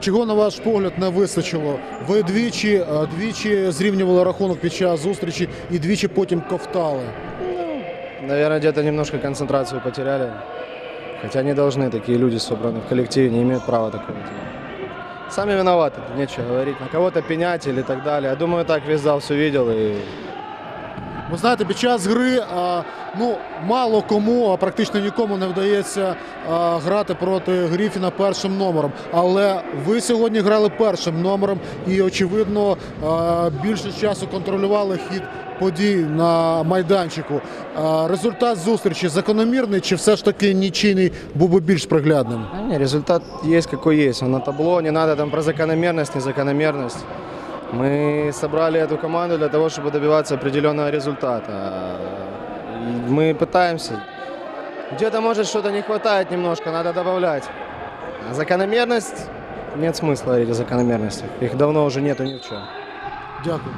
чого на ваш погляд не вистачило? Ви двічі, е, двічі зрівнювали рахунок під час зустрічі і двічі потім ковтали. Наверное, где-то немножко концентрацию потеряли. Хотя не должны такие люди, собранные в коллективе, не имеют права такого делать. Сами виноваты, тут нечего говорить. На кого-то пенять или так далее. Я думаю, так весь зал все видел. И Ви знаєте, під час гри ну, мало кому, а практично нікому не вдається грати проти Гріфіна першим номером. Але ви сьогодні грали першим номером і, очевидно, більше часу контролювали хід подій на майданчику. Результат зустрічі закономірний чи все ж таки нічийний був би більш приглядним? Не, результат какой есть. Он на табло, не надо там про закономерность, незакономерность. Мы собрали эту команду для того, чтобы добиваться определенного результата. Мы пытаемся. Где-то, может, что-то не хватает немножко, надо добавлять. А закономерность, нет смысла говорить о закономерностях. Их давно уже нету ни в чем. Дякую.